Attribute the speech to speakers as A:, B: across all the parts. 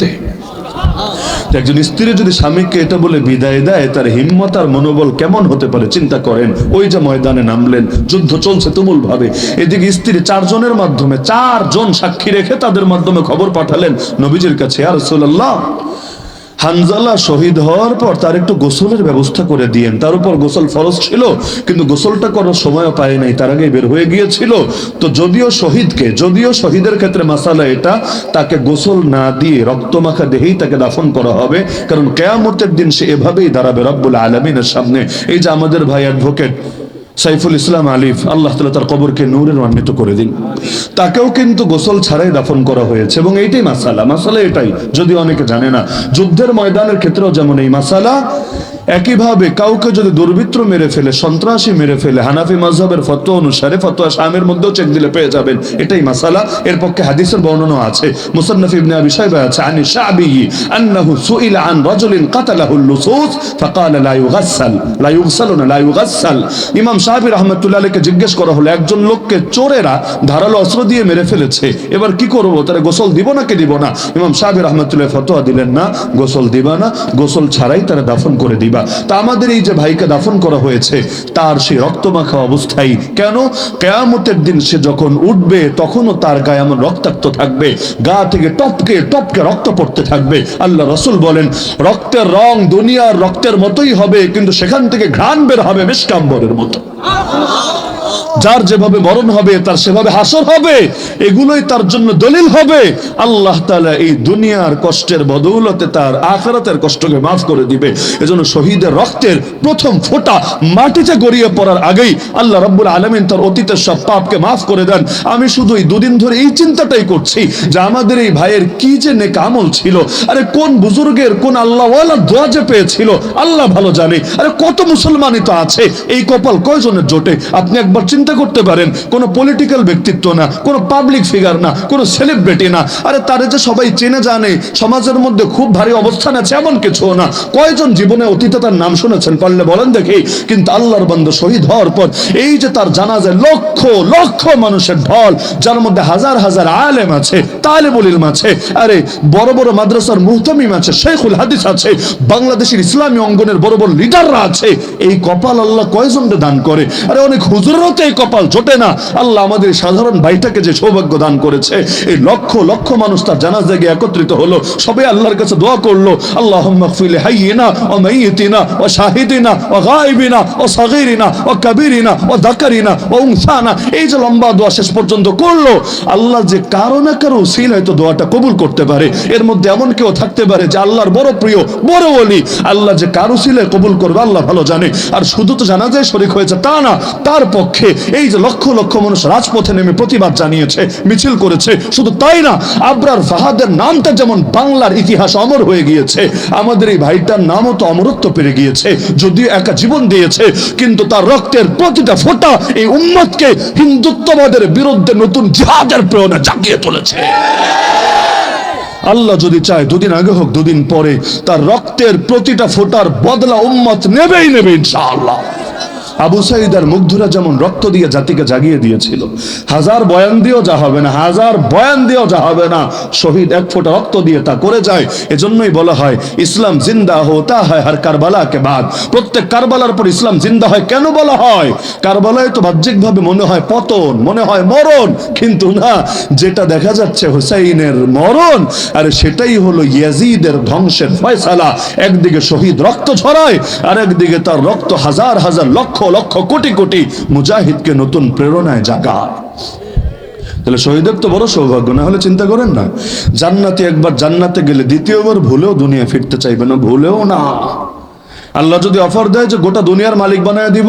A: জান্নাতে একজন স্ত্রী যদি স্বামীকে এটা বলে বিদায় দেয়, তার হিম্মত আর মনোবল কেমন হতে পারে চিন্তা করেন। ওই যে ময়দানে নামলেন, যুদ্ধ চলছে তুমুল ভাবে এদিকে স্ত্রী চারজনের মাধ্যমে, চারজন সাক্ষী রেখে তাদের মাধ্যমে খবর পাঠালেন নবীজির কাছে আর রসুল্লাহ হানজালা শহীদ হওয়ার পর তার একটু গোসলের ব্যবস্থা করে দিয়েন। তার উপর গোসল ফরজ ছিল, কিন্তু গোসলটা করার সময় পায় নাই, তার আগে বের হয়ে গিয়েছিল। তো যদিও শহীদকে, যদিও শহীদের ক্ষেত্রে মাসালা এটা, তাকে গোসল না দিয়ে রক্তমাখা দেহেই তাকে দাফন করা হবে, কারণ কেয়ামতের দিন সে এভাবেই দাঁড়াবে রব্বুল আলমিনের সামনে। এই যে আমাদের ভাই অ্যাডভোকেট সাইফুল ইসলাম আলিফ, আল্লাহ তালা তার কবরকে নূরের মান্বিত করে দিন। তাকেও কিন্তু গোসল ছাড়াই দাফন করা হয়েছে এবং এইটাই মাসালা। মাসালা এটাই, যদি অনেকে জানে না। যুদ্ধের ময়দানের ক্ষেত্রেও যেমন এই মাসালা একইভাবে কাউকে যদি দুর্বৃত্ত মেরে ফেলে, সন্ত্রাসী মেরে ফেলে, হানাফি মাজহাবের ফতোয়া অনুসারে ফতোয়া শামের মধ্যেও চেক দিলে পেয়ে যাবেন। এটাই মাসালা। এর পক্ষে হাদিসের বর্ণনা আছে। ইবনে আবি শাইবা আছে, আনি আন্নাহু আন রাজুলিন লুসুস ফাকাল লা ইউগাসসাল। লা না লা ইউগাসসাল। ইমাম রাহমাতুল্লাহ জিজ্ঞেস করা হলো, একজন লোককে চোরেরা ধারালো অস্ত্র দিয়ে মেরে ফেলেছে, এবার কি করব? তারে গোসল দিব নাকি দিব না? ইমাম সাহাবী রাহমাতুল্লাহ ফতোয়া দিলেন, না, গোসল দিবা না, গোসল ছাড়াই তারা দাফন করে দিবা। তা আমাদের এই যে ভাইকে দাফন করা হয়েছে, তার সেই রক্তমাখা অবস্থায় কেন? কেয়ামতের দিন সে যখন উঠবে, তখনও তার গায়ে এমন রক্তাক্ত থাকবে, গা থেকে টপকে টপকে রক্ত পড়তে থাকবে। আল্লাহ রসুল বলেন, রক্তের রং দুনিয়ার রক্তের মতোই হবে, কিন্তু সেখান থেকে ঘ্রাণ বের হবে বেশকাম্বরের মতো। যার যেভাবে মরণ হবে, তার সেভাবে হাসর হবে, এগুলোই তার জন্য দলিল হবে। আল্লাহ তাআলা এই দুনিয়ার কষ্টের বদৌলতে তার আখরাতের কষ্টকে মাফ করে দিবে। এজন্য শহীদের রক্তের প্রথম ফোঁটা মাটিতে গড়িয়ে পড়ার আগেই আল্লাহ রাব্বুল আলামিন তার অতীতের সব পাপকে মাফ করে দেন। আমি শুধু এই দুদিন ধরে এই চিন্তাটাই করছি যে আমাদের এই ভাইয়ের কি যে নেক আমল ছিল, আরে কোন বুজুর্গের, কোন আল্লাহওয়ালা দোয়া যে পেয়েছিল, আল্লাহ ভালো জানে। আরে কত মুসলমানই তো আছে, এই কপাল কয়জনের জোটে? আপনি একবার চিন্তা করতে পারেন, কোন পলিটিক্যাল ব্যক্তিত্ব না, কোন পাবলিক ফিগার না, কোন সেলিব্রিটি না। আরে তারে যে সবাই চেনে জানে, সমাজের মধ্যে খুব ভারী অবস্থান আছে এমন কিছু না। কয়জন জীবনে অতীতে তার নাম শুনেছেন পারলে বলেন দেখি, কিন্তু আল্লাহর বন্ধ শহীদ হওয়ার পর এই যে তার জানা যায় লক্ষ লক্ষ মানুষের ঢল, যার মধ্যে হাজার হাজার আলেম আছে তালেবুল ইলম আছে আরে বড় বড় মাদ্রাসার মুহতামিম আছে, শেখুল হাদিস আছে, বাংলাদেশের ইসলামী অঙ্গনের বড় বড় লিডাররা আছে, এই কপাল আল্লাহ কয়জনকে দান করে? আরে অনেক হুজুরেরও তো এই কপাল জোটে না। আল্লাহ আমাদের সাধারণ ভাইটাকে যে সৌভাগ্য দান করেছে, এই লক্ষ লক্ষ মানুষ তার জানাজা গিয়ে একত্রিত হলো, সবাই আল্লাহর কাছে দোয়া করল আল্লাহ মাগফিল হাইয়িনা ও মাইয়িতিনা ও শাহিদিনা ও গায়বিনা ও সাগীরিনা ও কাবীরিনা ও যাকারিনা ও উনসানা। এই যে লম্বা দোয়া শেষ পর্যন্ত করল, আল্লাহ যে কারও না কারও উসিল হয়তো দোয়াটা কবুল করতে পারে। এর মধ্যে এমন কেউ থাকতে পারে যে আল্লাহর বড় প্রিয়, বড় ওলি। আল্লাহ যে কারও উসিলে কবুল করবে, আল্লাহ ভালো জানে। আর শুধু তো জানা যায় শরিক হয়েছে, তা না, তার পক্ষে এই যে লক্ষ লক্ষ মানুষ রাজপথে নেমে প্রতিবাদ জানিয়েছে, মিছিল করেছে, শুধু তাই না, আবরার ফাহাদের নামটা যেমন বাংলার ইতিহাস অমর হয়ে গিয়েছে, আমাদের এই ভাইটার নামও তো অমরত্ব পেরে গিয়েছে, যদিও একা জীবন দিয়েছে, কিন্তু তার রক্তের প্রতিটা ফোঁটা এই উম্মতকে হিন্দুত্ববাদের বিরুদ্ধে নতুন জিহাদের প্রেরণা জাগিয়ে তুলেছে। আল্লাহ যদি চায় দুদিন আগে হোক, দুদিন পরে তার রক্তের প্রতিটা ফোটার বদলা উম্মত নেবেই নেবে ইনশাআল্লাহ। আবু সাইদ আর মুগ্ধরা যেমন রক্ত দিয়ে জাতিকে জাগিয়ে দিয়েছিল, হাজার বয়ান দিয়েও যা হবে না, হাজার বয়ান দিয়েও যা হবে না, শহীদ এক ফোঁটা রক্ত দিয়ে তা করে যায়, এজন্যই বলা হয় ইসলাম জিন্দা হোতা হয় হর কারবালা কে বাদ। প্রত্যেক কারবালার পর ইসলাম জিন্দা হয় কেন বলা হয়? কারবালায় তো বাহ্যিকভাবে মনে হয় পতন, মনে হয় মরণ, কিন্তু না, যেটা দেখা যাচ্ছে হুসাইনের মরণ, আর সেটাই হলো ইয়াজিদের ধ্বংসের ফয়সালা। একদিকে শহীদ রক্ত ছড়ায় আর একদিকে তার রক্ত হাজার হাজার লক্ষ লক্ষ কোটি কোটি মুজাহিদকে নতুন প্রেরণায় জাগা। তাহলে শহীদের তো বড় সৌভাগ্য, না হলে চিন্তা করেন না। জান্নাতে একবার জান্নাতে গেলে দ্বিতীয়বার ভুলেও দুনিয়া ফিরতে চাইবে না, ভুলেও না। আল্লাহ যদি অফার দেয় যে গোটা দুনিয়ার মালিক বানায় দিব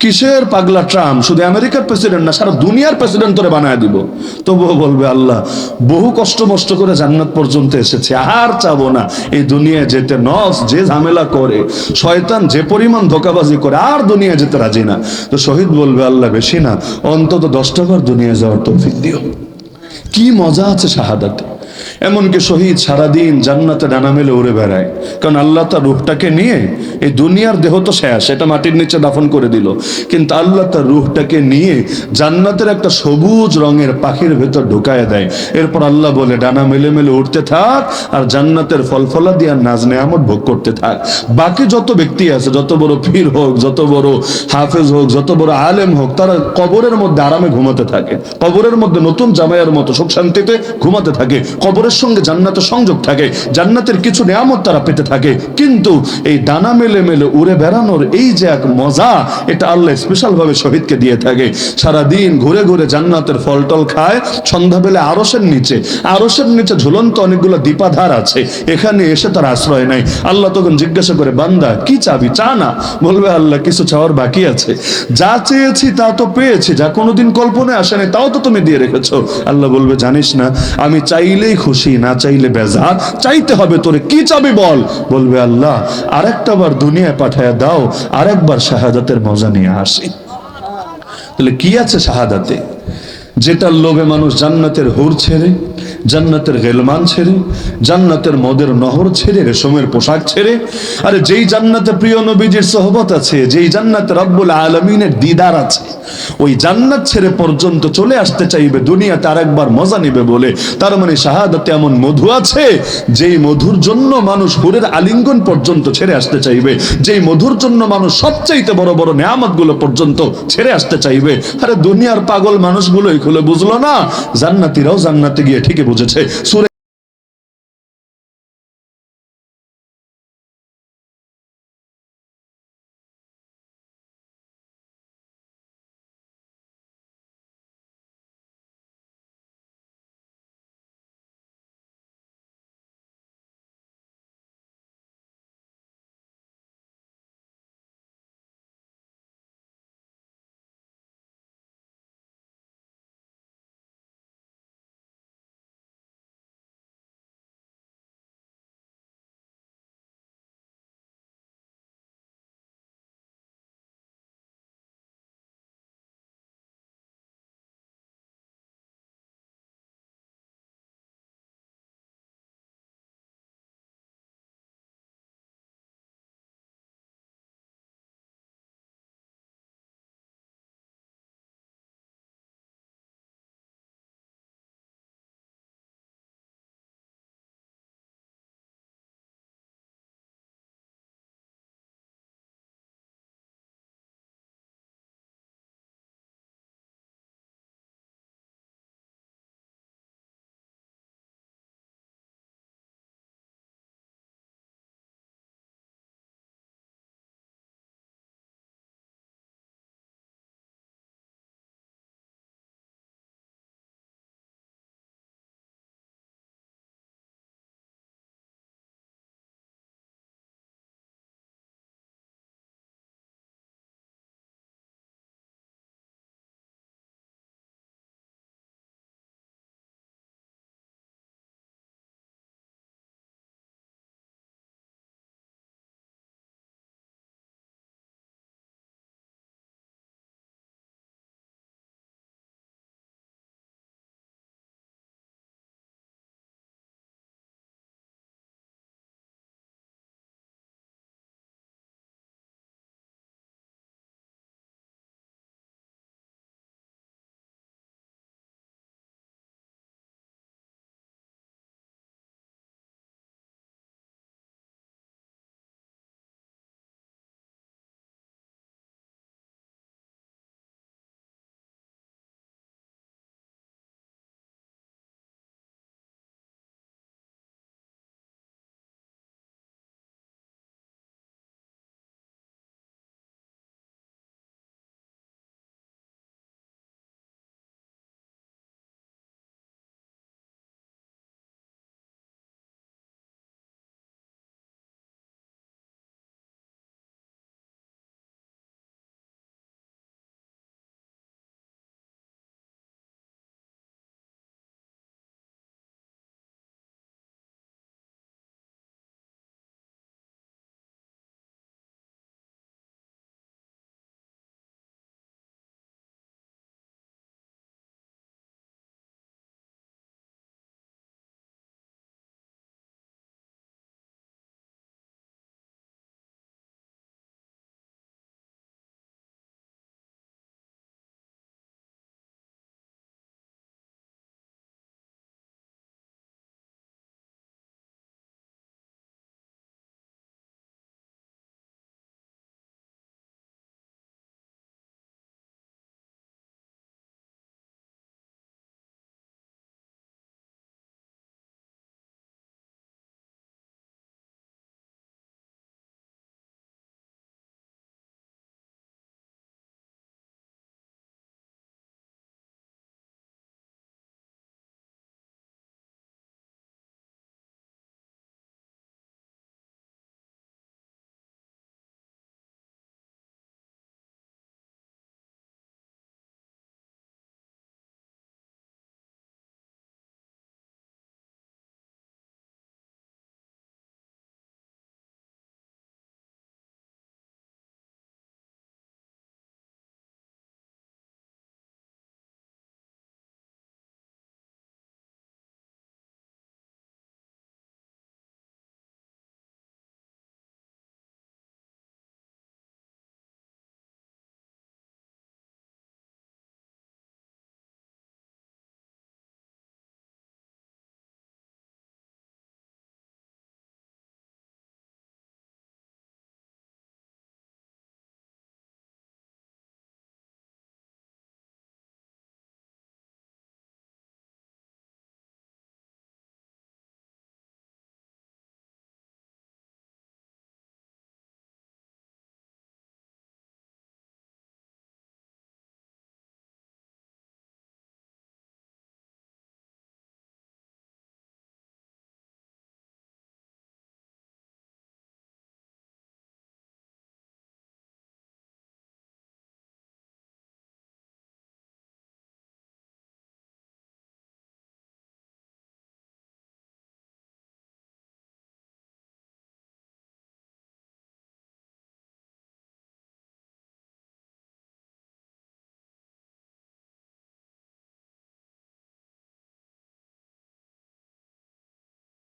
A: কিসের পাগলা ট্রাম্প? শুধু আমেরিকার প্রেসিডেন্ট না, সারা দুনিয়ার প্রেসিডেন্ট তোরে বানায় দিব। তবুও বলবে আল্লাহ, বহু কষ্ট মষ্ট করে জান্নাত পর্যন্ত এসেছে, আর চাবো না। এই দুনিয়ায় যেতে নস, যে ঝামেলা করে, শয়তান যে পরিমাণ ধোকাবাজি করে, আর দুনিয়া যেতে রাজি না। তো শহীদ বলবে, আল্লাহ বেশি না, অন্তত দশটা বার দুনিয়া যাওয়ার তৌফিক দিও। কি মজা আছে শাহাদাতে। এমনকি শহীদ সারাদিন জান্নাতে ডানা মেলে উড়ে বেড়ায়। কারণ আল্লাহ তার রূহটাকে নিয়ে এই দুনিয়ার দেহ তো শেষ এটা মাটির নিচে দাফন করে দিল। কিন্তু আল্লাহ তার রূহটাকে নিয়ে জান্নাতের একটা সবুজ রঙের পাখির ভেতর ঢুকায় দেয়। এরপর আল্লাহ বলে, ডানা মেলে মেলে উঠতে থাক আর জান্নাতের ফলফলা দিয়ে নাজ নেয়ামত ভোগ করতে থাক। বাকি যত ব্যক্তি আছে, যত বড় পীর হোক, যত বড় হাফেজ হোক, যত বড় আলেম হোক, তারা কবরের মধ্যে আরামে ঘুমাতে থাকে। কবরের মধ্যে নতুন জামাইয়ের মতো সুখ শান্তিতে ঘুমাতে থাকে। কবরের সঙ্গে জান্নাতের সংযোগ থাকে, জান্নাতের কিছু নিয়ামত তারা পেতে থাকে। কিন্তু এই ডানা মেলে মেলে উড়ে বেড়ানোর এই যে এক মজা, এটা আল্লাহ স্পেশাল ভাবে শহীদকে দিয়ে থাকে। সারা দিন ঘুরে ঘুরে জান্নাতের ফল টল খায়, সন্ধ্যাবেলা আরসের নিচে আরসের নিচে ঝুলন্ত অনেকগুলো দীপাধার আছে, এখানে এসে তার আশ্রয় নাই আল্লাহ তখন জিজ্ঞাসা করে, বান্দা, কি চাবি? চা না? বলবে, আল্লাহ, কিছু চাওয়ার বাকি আছে। যা চেয়েছি তা তো পেয়েছি, যা কোনোদিন কল্পনায় আসেনি, তাও তো তুমি দিয়ে রেখেছো। আল্লাহ বলবে, জানিস না, আমি চাইলেই খুশি, না চাইলে বেজা চাইতে হবে তোরে, কি চাবি বল? বলবে আল্লাহ, আরেকটা বার দুনিয়ায় পাঠায় দাও, আরেকবার শাহাদাতের মজা নিয়ে আসি। তাহলে কি আছে শাহাদাতে? যেটার লোভে মানুষ জান্নাতের হুর ছেড়ে জান্নাতের গেলমান ছেড়ে, জান্নাতের মদের নহর ছেড়ে, রেশমের পোশাক ছেড়ে। আরে যেই জান্নাতে প্রিয় নবীজির সহবত আছে, যেই জান্নাতে রব্বুল আলমিনের দিদার আছে, ওই জান্নাত ছেড়ে পর্যন্ত চলে আসতে চাইবে, দুনিয়াতে আরেকবার মজা নিবে বলে। তার মানে শাহাদাতে এমন মধু আছে, যেই মধুর জন্য মানুষ হুরের আলিঙ্গন পর্যন্ত ছেড়ে আসতে চাইবে, যেই মধুর জন্য মানুষ সবচাইতে বড় বড় নেয়ামতগুলো পর্যন্ত ছেড়ে আসতে চাইবে। আরে দুনিয়ার পাগল মানুষগুলো খুলে বুঝলো না, জান্নাতিরাও জান্নাতে গিয়ে ঠিকই বুঝেছে সুরে